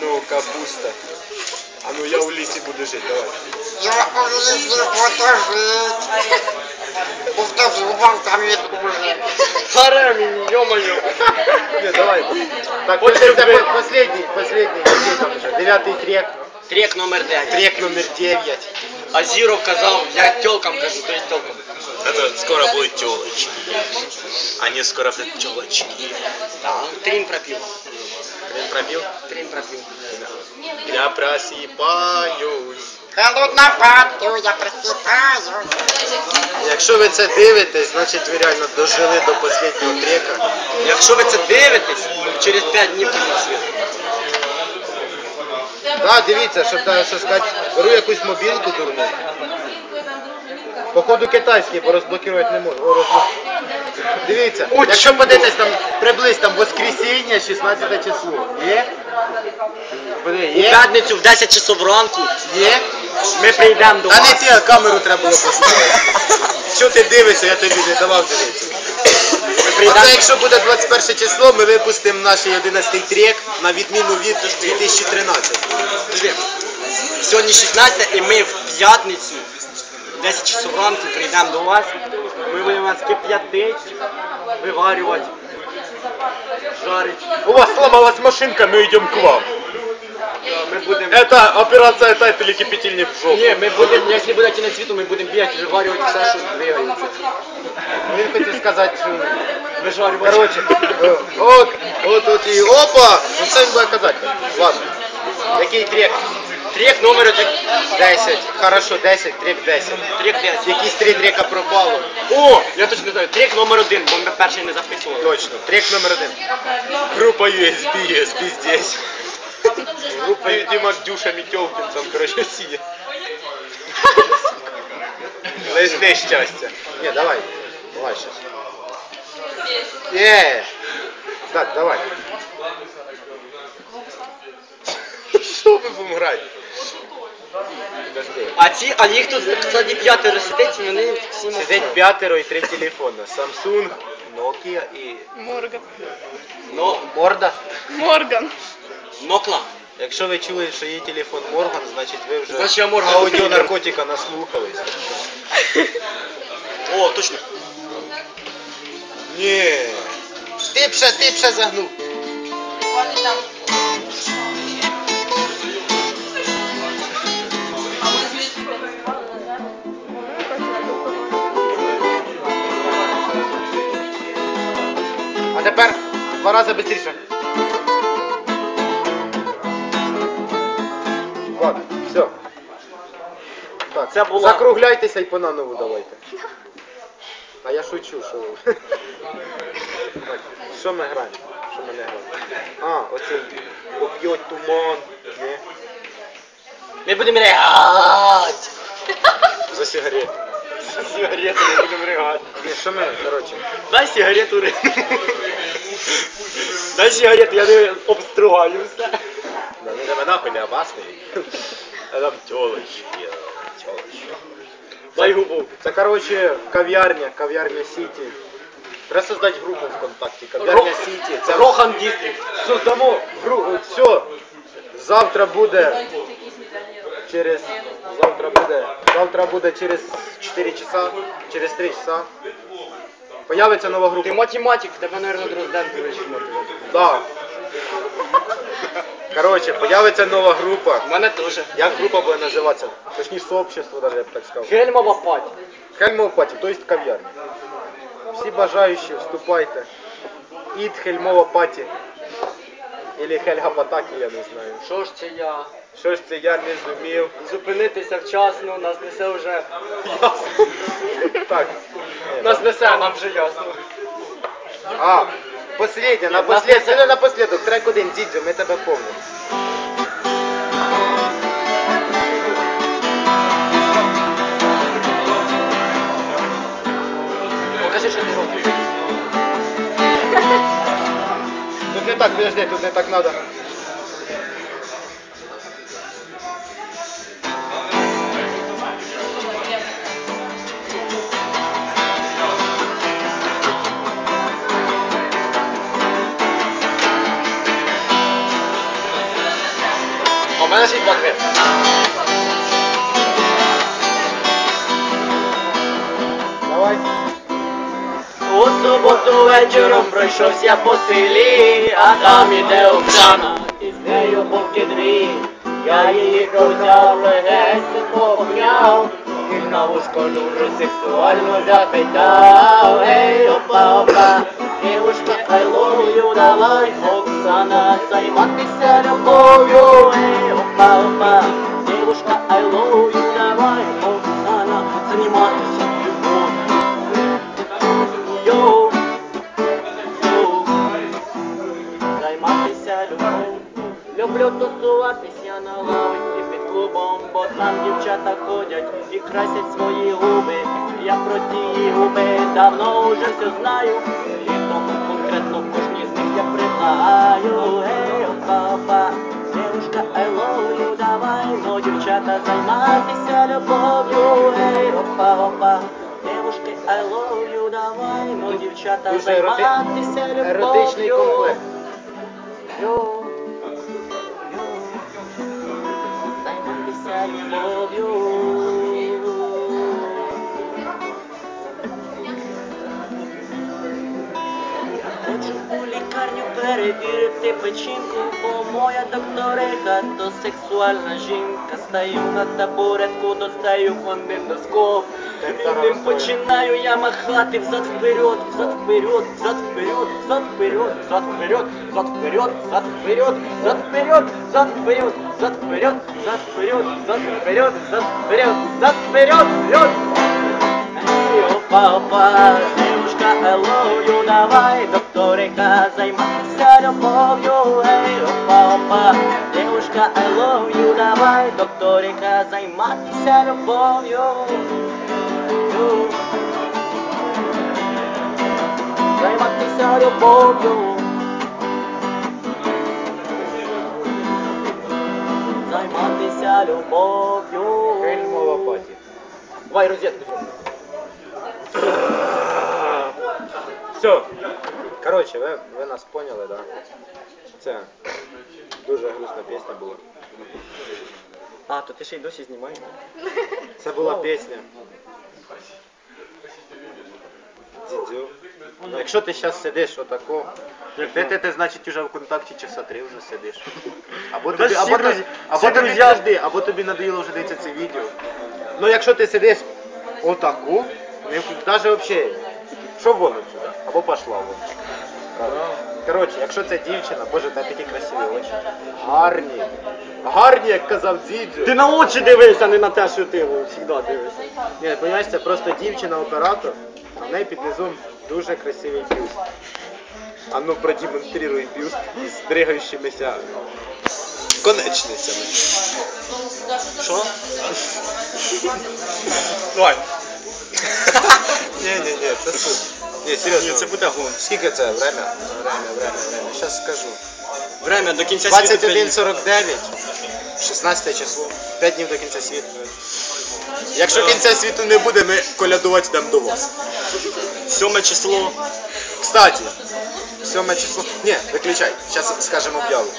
Ну, капуста. А ну я у лісі буду жити, давай. Я повинен подожить. Повторю вам там є дуже. Харе мені, ё-моё. Не, давай. Так, вот это по- последний, последний. Який там вже? Дев'ятий трек. Трек номер 9. Трек номер 9. Азіров казав, я тілкам кажу, то є тілкам. Это скоро будет телочки. Они скоро будут телочки. Так, трін Він пробив. Трін пропів. Я просипаюсь. Холодна паттю, я просипаю. Якщо ви це дивитесь, значить ви реально дожили до останнього трека. Якщо ви це дивитесь, через 5 днів кінець світу. Да, дивіться, щоб да, що сказати, беру якусь мобілку дурну. Походу китайський, бо розблокувати не можу. О. Дивіться, якщо подивитесь там приблизно там воскресіння, 16 число. Є? Подиви, У є? п'ятницю в 10 часов ранку Є? ми прийдемо до Та не вас. ти, а камеру треба було поставити. Що ти дивишся, я тобі не давав дивитися. Ми А прийдемо. це якщо буде 21 число, ми випустимо наш 11 трек на відміну від 2013. Подожди. Сьогодні 16 і ми в п'ятницю 10 часов ранку прийдемо до вас. Ми будемо вас кип'ятити, виварювати, жарити. У вас сломалась машинка, мы идем к вам. Ми будемо... Это операция тайт или кипятильник в жопу. Ні, ми будемо, якщо буде кінець світу, ми будемо бігати, виварювати все, що двигається. Він хотів сказати, що... Вижарювати. Короче, е, от, от, от і опа! Ну це він буде казати. Ладно. Який трек? Трек номер один. 10. Хорошо, 10, трек 10. Трек 10. Якісь три трека пропало. О, я точно не знаю. Трек номер один, бо ми перший не записували. Точно. Трек номер один. Группа USB, USB здесь. Группа Дима Дюша Метелкин там, короче, сидит. Лесне щастя. Не, давай. Давай сейчас. Не. Так, давай. Що ми будемо грати? Подожди. А ці, а їх тут, кстати, п'ятеро сидить, і вони всі на Сидить п'ятеро і три телефона. Samsung, Nokia і Морган. Но, Морда. Морган. Нокла. Якщо ви чули, що є телефон Морган, значить ви вже Значить, я Морган. аудіо наркотика наслухались. О, точно. Ні. Ти б ще, ти б ще загнув. Два рази швидше. Ладно, все. Так, Це була- закругляйтеся і по наново давайте. А я шучу, що ви. Так, Що ми граємо? Що ми не граємо? А, оцей поп'ють туман. Ні. Ми будемо реагувати. За сигарету. Сигарету не будемо реагувати. Ні, що ми, коротше. Дай сигарету ри. Дай сигарету, я не обстругаю все. Да, не тебе нахуй не опасний. А там тілочки, тілочки. Дай губу. Це, коротше, кав'ярня, кав'ярня Сіті. Треба создати групу ВКонтакті. Кав'ярня Сіті. Це Рохан Дістрикт. Создамо гру. Все. Завтра буде. Через. Завтра буде. Завтра буде через 4 часа. Через 3 часа. Появиться нова група. Ти математик, в тебе, мабуть, Дрозденко вирішив. Да. Коротше, появиться нова група. У мене теж. Як група буде називатися? Точніше, сообщество, даже, я б так сказав. Гельмова паті. Хельмова паті, то есть кав'ярня. Всі бажаючі, вступайте. Ід Хельмова паті. Или Хельга Патакі, я не знаю. Що ж це я? Що ж це я не зумів. Зупинитися вчасно, нас несе вже. Так. Нас нам вже ясно. А, последнє, напоследок, це не напоследок, трек один, дідзю, ми тебе помнимо. Покажи, що ти робиш. Тут не так, подожди, тут не так надо. Descanse e pode o U subotu večerom prošao si ja po sili, a tam je devčana iz nje obuvke dvi. o je ih uzavle, nesem popnjal, i na uško nužu seksualno zapetao. Ej, opa, opa, девушка, I love e давай, Оксана, займати се любовью, ей, опа, дівушка, I love you, давай, займатися любов'ю. Йоу, йоу, займатися любов'ю. Люблю тусуватися на лавиці під клубом, бо там дівчата ходять і красять свої губи. Я про ті губи давно вже все знаю, і конкретно кожній з них я предлагаю. Гей, опа, дівчата, займатися любов'ю. Гей, опа, опа, девушки, I love you, давай, ну, дівчата, Дуже ероти- займатися любов'ю. Еротичний. Йо, йо, займатися любов'ю. перевірити печінку, бо моя докториха то сексуальна жінка. Стаю на табуретку, достаю фонендоскоп. Ним починаю я махати взад вперед, взад вперед, взад вперед, взад вперед, взад вперед, взад вперед, взад вперед, взад вперед, взад вперед, взад вперед, взад вперед, взад вперед, взад вперед, взад вперед, вперед. Эй, опа, опа, дівчинка Елою, давай, докторика, займайся любов'ю, гей, опа, опа, дівчинка Елою, давай, докторика, займатися любов'ю. Займатися любов'ю. Займайся любов'ю. Хельмова паті. Давай розетку зробимо. Все. Коротше, ви, ви нас поняли, да? Це дуже грустна пісня була. А, то ти ще й досі знімаєш? Це була пісня. Дідзю. Ну, Якщо ти зараз сидиш отако, ти, ти, ти, значить уже в контакті часа три вже сидиш. Або тобі, або, друзі- тобі- або тобі друзі- завжди, або тобі надоїло вже дивитися це відео. Ну якщо ти сидиш отаку, навіть взагалі, що вон сюди, або пошла вон. Коротше, якщо це дівчина, боже, та такі красиві очі. Гарні. Гарні, як казав дідзю. Ти на очі дивишся, а не на те, що ти завжди дивишся. Ні, розумієш, це просто дівчина-оператор, а в неї під низом дуже красивий бюст. А ну продемонструй бюст із дригаючимися конечницями. Що? Давай. Ні, ні, ні, це супер. Ні, серйозно. Ні, це буде гон. Скільки це? Время? Время, время, время. Зараз скажу. Время до кінця світу. 21.49, 16 число, 5 днів до кінця світу. Якщо кінця світу не буде, ми колядувати йдемо до вас. Сьоме число. Кстати, 7 число. Ні, виключай, зараз скажемо об'яву.